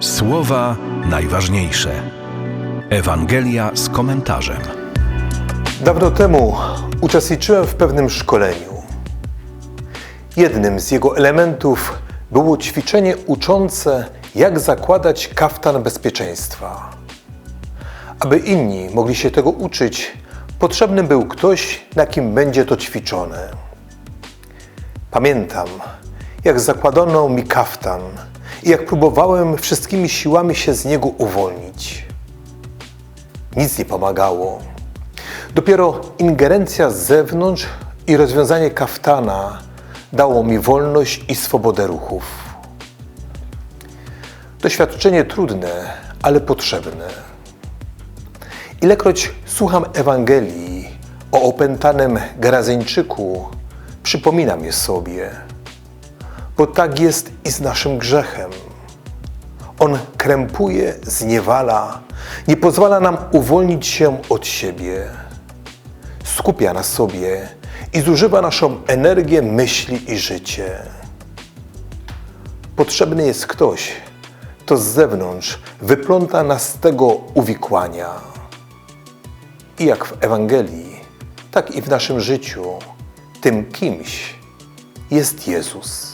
Słowa najważniejsze. Ewangelia z komentarzem. Dawno temu uczestniczyłem w pewnym szkoleniu. Jednym z jego elementów było ćwiczenie uczące, jak zakładać kaftan bezpieczeństwa. Aby inni mogli się tego uczyć, potrzebny był ktoś, na kim będzie to ćwiczone. Pamiętam, jak zakładano mi kaftan i jak próbowałem wszystkimi siłami się z niego uwolnić. Nic nie pomagało. Dopiero ingerencja z zewnątrz i rozwiązanie kaftana dało mi wolność i swobodę ruchów. Doświadczenie trudne, ale potrzebne. Ilekroć słucham Ewangelii o opętanym Gerazeńczyku, przypominam je sobie, bo tak jest i z naszym grzechem. On krępuje, zniewala, nie pozwala nam uwolnić się od siebie. Skupia na sobie i zużywa naszą energię, myśli i życie. Potrzebny jest ktoś, kto z zewnątrz wypląta nas z tego uwikłania. I jak w Ewangelii, tak i w naszym życiu, tym kimś jest Jezus.